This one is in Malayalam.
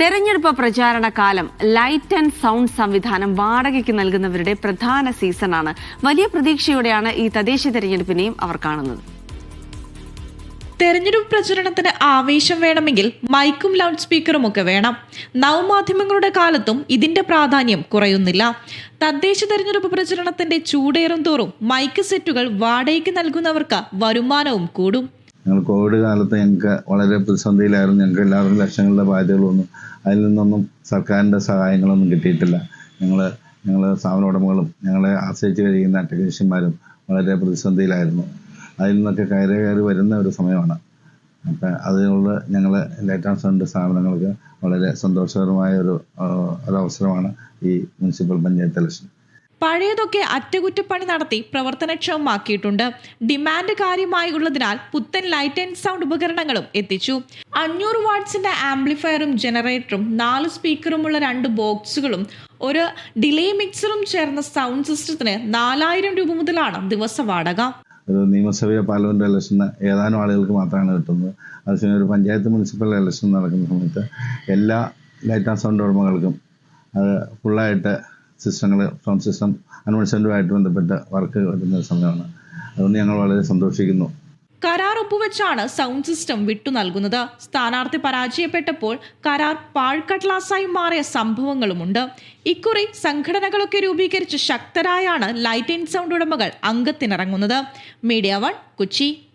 തെരഞ്ഞെടുപ്പ് പ്രചാരണ കാലം ലൈറ്റ് ആൻഡ് സൗണ്ട് സംവിധാനം വാടകയ്ക്ക് നൽകുന്നവരുടെ പ്രധാന സീസണാണ്. വലിയ പ്രതീക്ഷയോടെയാണ് ഈ തദ്ദേശ തെരഞ്ഞെടുപ്പിനെയും അവർ കാണുന്നത്. തെരഞ്ഞെടുപ്പ് പ്രചരണത്തിന് ആവേശം വേണമെങ്കിൽ മൈക്കും ലൗഡ് സ്പീക്കറും ഒക്കെ വേണം. നവമാധ്യമങ്ങളുടെ കാലത്തും ഇതിന്റെ പ്രാധാന്യം കുറയുന്നില്ല. തദ്ദേശ തെരഞ്ഞെടുപ്പ് പ്രചരണത്തിന്റെ ചൂടേറും തോറും മൈക്ക് സെറ്റുകൾ വാടകയ്ക്ക് നൽകുന്നവർക്ക് വരുമാനവും കൂടും. ഞങ്ങൾ കോവിഡ് കാലത്ത് ഞങ്ങൾക്ക് വളരെ പ്രതിസന്ധിയിലായിരുന്നു. ഞങ്ങൾക്ക് എല്ലാവർക്കും ലക്ഷങ്ങളുടെ ബാധ്യതകളൊന്നും അതിൽ നിന്നൊന്നും സർക്കാരിന്റെ സഹായങ്ങളൊന്നും കിട്ടിയിട്ടില്ല. ഞങ്ങൾ ഞങ്ങൾ സ്ഥാപന ഉടമകളും ഞങ്ങളെ ആശ്രയിച്ച് കഴിയുന്ന ടെക്നീഷ്യന്മാരും വളരെ പ്രതിസന്ധിയിലായിരുന്നു. അതിൽ നിന്നൊക്കെ കയറി കയറി വരുന്ന ഒരു സമയമാണ്. അപ്പം അതിനുള്ള ഞങ്ങൾ ലൈറ്റ് സൗണ്ട് സ്ഥാപനങ്ങൾക്ക് വളരെ സന്തോഷകരമായ ഒരു ഒരവസരമാണ് ഈ മുനിസിപ്പൽ പഞ്ചായത്ത് ഇലക്ഷൻ. പഴയതൊക്കെ അറ്റകുറ്റപ്പണി നടത്തി പ്രവർത്തനക്ഷമമാക്കിയിട്ടുണ്ട്. ഡിമാൻഡ് കാര്യമായി ഉള്ളതിനാൽ പുത്തൻ ലൈറ്റ് ആൻഡ് സൗണ്ട് ഉപകരണങ്ങളും എത്തിച്ചു. അഞ്ഞൂറ് വാട്ട്സിന്റെ ആംപ്ലിഫയറും ജനറേറ്ററും നാല് സ്പീക്കറുമുള്ള രണ്ട് ബോക്സുകളും ഒരു ഡിലേ മിക്സറും ചേർന്ന സൗണ്ട് സിസ്റ്റത്തിന് നാലായിരം രൂപ മുതലാണ് ദിവസ വാടക. ഒരു നിയമസഭയോ പാർലമെന്റ് ഇലക്ഷൻ ഏതാനും ആളുകൾക്ക് മാത്രമാണ് കിട്ടുന്നത്. അതേസമയം ഒരു പഞ്ചായത്ത് മുനിസിപ്പൽ ഇലക്ഷൻ നടക്കുന്ന സമയത്ത് എല്ലാ ലൈറ്റ് ആൻഡ് സൗണ്ട് ഉടമകൾക്കും അത് ഫുള്ളായിട്ട് സിസ്റ്റങ്ങൾ സൗണ്ട് സിസ്റ്റം അനൗൺസ്മെന്റുമായിട്ട് ബന്ധപ്പെട്ട വർക്ക് വരുന്ന സമയമാണ്. അതുകൊണ്ട് ഞങ്ങൾ വളരെ സന്തോഷിക്കുന്നു. കരാർ ഒപ്പുവെച്ചാണ് സൗണ്ട് സിസ്റ്റം വിട്ടു നൽകുന്നത്. സ്ഥാനാർത്ഥി പരാജയപ്പെട്ടപ്പോൾ കരാർ പാഴ്ക്കട്ലാസായി മാറിയ സംഭവങ്ങളുമുണ്ട്. ഇക്കുറി സംഘടനകളൊക്കെ രൂപീകരിച്ച് ശക്തരായാണ് ലൈറ്റ് ആൻഡ് സൗണ്ട് ഉടമകൾ അംഗത്തിനിറങ്ങുന്നത്. Media one Kochi.